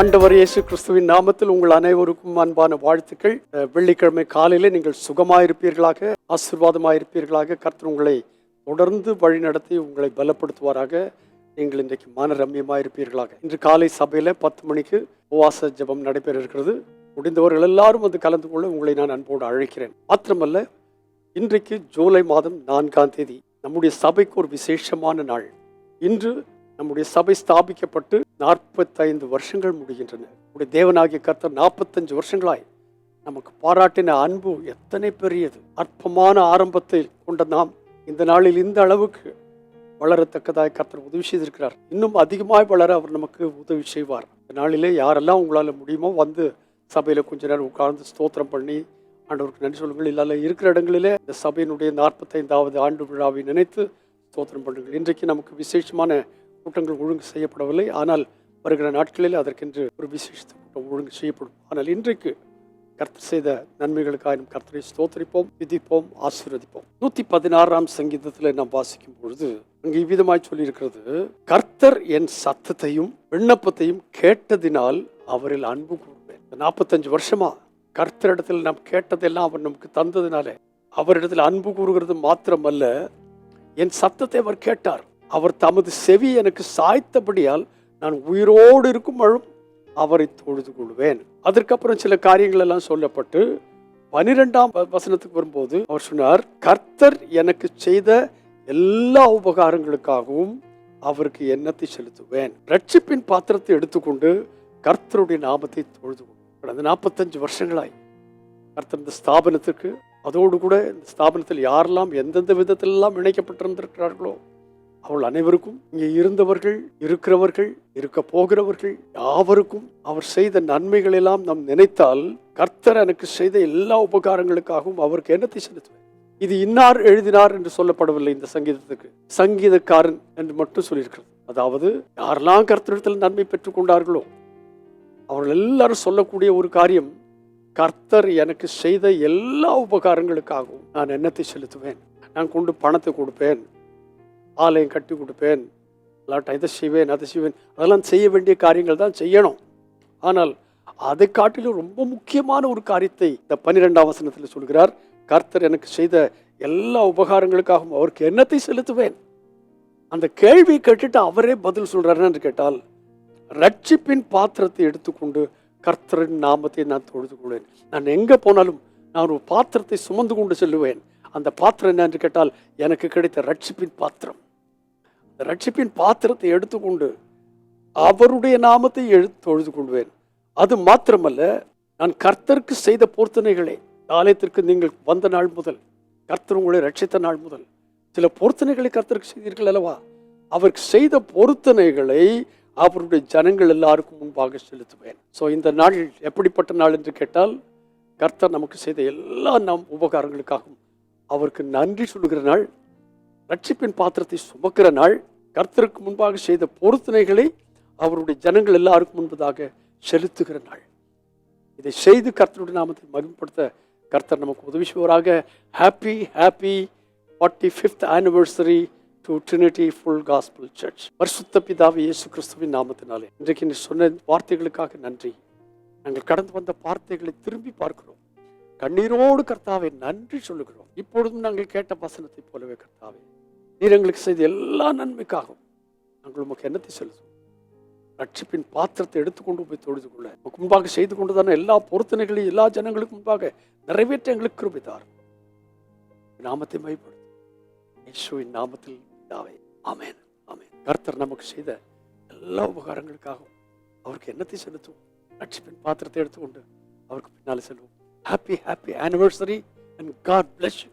அண்டவர் இயேசு கிறிஸ்துவின் நாமத்தில் உங்கள் அனைவருக்கும் அன்பான வாழ்த்துக்கள். வெள்ளிக்கிழமை காலையில் நீங்கள் சுகமாயிருப்பீர்களாக ஆசீர்வாதமாயிருப்பீர்களாக கர்த்தர் உங்களை தொடர்ந்து வழிநடத்தி உங்களை பலப்படுத்துவாராக. நீங்கள் இன்றைக்கு மன ரம்யமாயிருப்பீர்களாக இன்று காலை சபையில் பத்து மணிக்கு உபவாச ஜெபம் நடைபெற இருக்கிறது முடிந்தவர்கள் எல்லாரும் வந்து கலந்து கொள்ள உங்களை நான் அன்போடு அழைக்கிறேன். மாத்திரமல்ல இன்றைக்கு ஜூலை மாதம் நான்காம் தேதி நம்முடைய சபைக்கு ஒரு விசேஷமான நாள். இன்று நம்முடைய சபை ஸ்தாபிக்கப்பட்டு நாற்பத்தைந்து வருஷங்கள் முடிகின்றன. உடைய தேவனாகிய கர்த்தர் நாற்பத்தஞ்சு வருஷங்களாய் நமக்கு பாராட்டின அன்பு எத்தனை பெரியது. அற்பமான ஆரம்பத்தை கொண்ட நாம் இந்த நாளில் இந்த அளவுக்கு வளரத்தக்கதாய் கர்த்தர் உதவி செய்திருக்கிறார். இன்னும் அதிகமாய் வளர அவர் நமக்கு உதவி செய்வார். இந்த நாளிலே யாரெல்லாம் உங்களால் முடியுமோ வந்து சபையில் கொஞ்ச நேரம் உட்கார்ந்து ஸ்தோத்திரம் பண்ணி ஆண்டவருக்கு நன்றி சொல்லுங்கள். இல்லாத இருக்கிற இடங்களிலே இந்த சபையினுடைய நாற்பத்தைந்தாவது ஆண்டு விழாவை நினைத்து ஸ்தோத்திரம் பண்ணுங்கள். இன்றைக்கு நமக்கு விசேஷமான கூட்டங்கள் ஒழுங்கு செய்யப்படவில்லை. ஆனால் வருகிற நாட்களில் அதற்கென்று ஒரு விசேஷத்து கூட்டம் ஒழுங்கு செய்யப்படும். ஆனால் இன்றைக்கு கர்த்தர் செய்த நன்மைகளுக்காக கர்த்தரை ஸ்தோத்தரிப்போம் விதிப்போம் ஆசீர்வதிப்போம். நூத்தி பதினாறாம் சங்கீதத்தில் நாம் வாசிக்கும் பொழுது அங்கு இவ்விதமாய் சொல்லியிருக்கிறது. கர்த்தர் என் சத்தத்தையும் விண்ணப்பத்தையும் கேட்டதினால் அவரில் அன்பு கூடுவேன் நாற்பத்தஞ்சு வருஷமா கர்த்தரிடத்தில் நாம் கேட்டதெல்லாம் அவர் நமக்கு தந்ததினாலே அவரிடத்தில் அன்பு கூறுகிறது மாத்திரமல்ல என் சத்தத்தை அவர் கேட்டார். அவர் தமது செவி எனக்கு சாய்த்தபடியால் நான் உயிரோடு இருக்கும் அழும் அவரை தொழுது கொள்வேன். அதற்கப்புறம் சில காரியங்கள் எல்லாம் சொல்லப்பட்டு பனிரெண்டாம் வ- வசனத்துக்கு வரும்போது அவர் சொன்னார் கர்த்தர் எனக்கு செய்த எல்லா உபகாரங்களுக்காகவும் அவருக்கு எண்ணத்தை செலுத்துவேன். ரட்சிப்பின் பாத்திரத்தை எடுத்துக்கொண்டு கர்த்தருடைய நாமத்தை தொழுது கடந்த நாற்பத்தஞ்சு வருஷங்களாய் கர்த்தர் இந்த ஸ்தாபனத்துக்கு அதோடு கூட இந்த ஸ்தாபனத்தில் யாரெல்லாம் எந்தெந்த விதத்திலெல்லாம் இணைக்கப்பட்டிருந்திருக்கிறார்களோ அவள் அனைவருக்கும் இங்கே இருந்தவர்கள் இருக்கிறவர்கள் இருக்க போகிறவர்கள் யாவருக்கும் அவர் செய்த நன்மைகள் எல்லாம் நாம் நினைத்தால் கர்த்தர் எனக்கு செய்த எல்லா உபகாரங்களுக்காகவும் அவருக்கு என்னத்தை செலுத்துவேன் இது இன்னார் எழுதினார் என்று சொல்லப்படவில்லை இந்த சங்கீதத்துக்கு. சங்கீதக்காரன் என்று மட்டும் சொல்லியிருக்கிறது அதாவது யாரெல்லாம் கர்த்தரிடத்தில் நன்மை பெற்றுக் கொண்டார்களோ அவர்கள் எல்லாரும் சொல்லக்கூடிய ஒரு காரியம் கர்த்தர் எனக்கு செய்த எல்லா உபகாரங்களுக்காகவும் நான் எண்ணத்தை செலுத்துவேன்? நான் கொண்டு பணத்தை கொடுப்பேன். ஆலயம் கட்டி கொடுப்பேன் இல்லாட்டா இதை செய்வேன் அதை செய்வேன். அதெல்லாம் செய்ய வேண்டிய காரியங்கள் தான் செய்யணும். ஆனால் அதை காட்டிலும் ரொம்ப முக்கியமான ஒரு காரியத்தை இந்த பன்னிரெண்டாம் வசனத்தில் சொல்கிறார். கர்த்தர் எனக்கு செய்த எல்லா உபகாரங்களுக்காகவும் அவருக்கு என்னத்தை செலுத்துவேன்? அந்த கேள்வியை கேட்டுட்டு அவரே பதில் சொல்கிறாருன்னு என்று கேட்டால் ரட்சிப்பின் பாத்திரத்தை எடுத்துக்கொண்டு கர்த்தரின் நாமத்தை நான் தொழுது கொள்வேன். நான் எங்கே போனாலும் நான் ஒரு பாத்திரத்தை சுமந்து கொண்டு செல்லுவேன். அந்த பாத்திரம் என்ன என்று கேட்டால் எனக்கு கிடைத்த ரட்சிப்பின் பாத்திரம். ரட்சிப்பின் பாத்திரத்தை எடுத்துக்கொண்டு அவருடைய நாமத்தை எழுத்து தொழுது கொள்வேன். அது மாத்திரமல்ல நான் கர்த்தருக்கு செய்த பொருத்தனைகளை. ஆலயத்திற்கு நீங்கள் வந்த நாள் முதல் கர்த்தர் உங்களை ரட்சித்த நாள் முதல் சில பொருத்தனைகளை கர்த்தருக்கு செய்தீர்கள் அல்லவா? அவருக்கு செய்த பொருத்தனைகளை அவருடைய ஜனங்கள் எல்லாருக்கும் முன்பாக செலுத்துவேன். ஸோ இந்த நாள் எப்படிப்பட்ட நாள் என்று கேட்டால் கர்த்தர் நமக்கு செய்த எல்லா நம் உபகாரங்களுக்காகவும் அவருக்கு நன்றி சொல்லுகிற நாள். ரட்சிப்பின் பாத்திரத்தை சுமக்கிற நாள் கர்த்தருக்கு முன்பாக செய்த பொருத்தனைகளை அவருடைய ஜனங்கள் எல்லாருக்கும் முன்பதாக செலுத்துகிற நாள். இதை செய்து கர்த்தருடைய நாமத்தை மகிமைப்படுத்த கர்த்தர் நமக்கு உதவி செய்வராக happy happy forty fifth anniversary to Trinity Full Gospel Church பரிசுத்த பிதாவை இயேசு கிறிஸ்துவின் நாமத்தினாலே. இன்றைக்கு நீ சொன்ன வார்த்தைகளுக்காக நன்றி. நாங்கள் கடந்து வந்த வார்த்தைகளை திரும்பி பார்க்கிறோம். கண்ணீரோடு கர்த்தாவை நன்றி சொல்லுகிறோம். இப்பொழுதும் நாங்கள் கேட்ட வசனத்தை போலவே கர்த்தாவே. நீர் எங்களுக்கு செய்த எல்லா நன்மைக்காகவும் நாங்கள் உமக்கு என்னத்தை செலுத்துவோம்? ரட்சிப்பின் பாத்திரத்தை எடுத்துக்கொண்டு போய் தொழுது கொள்ள. உமக்கு முன்பாக செய்து கொண்டுதான எல்லா பொருத்தனைகளையும் எல்லா ஜனங்களுக்கும் முன்பாக நிறைவேற்ற எங்களுக்கு கிருபித்தார் நாமத்தை மைப்படுத்தும் இயேசுவின் நாமத்தில் பிதாவே ஆமேன் ஆமென். கர்த்தர் நமக்கு செய்த எல்லா உபகாரங்களுக்காகவும் அவருக்கு என்னத்தை செலுத்துவோம்? ரட்சிப்பின் பாத்திரத்தை எடுத்துக்கொண்டு அவருக்கு பின்னால் செல்வோம். Happy happy anniversary and God bless you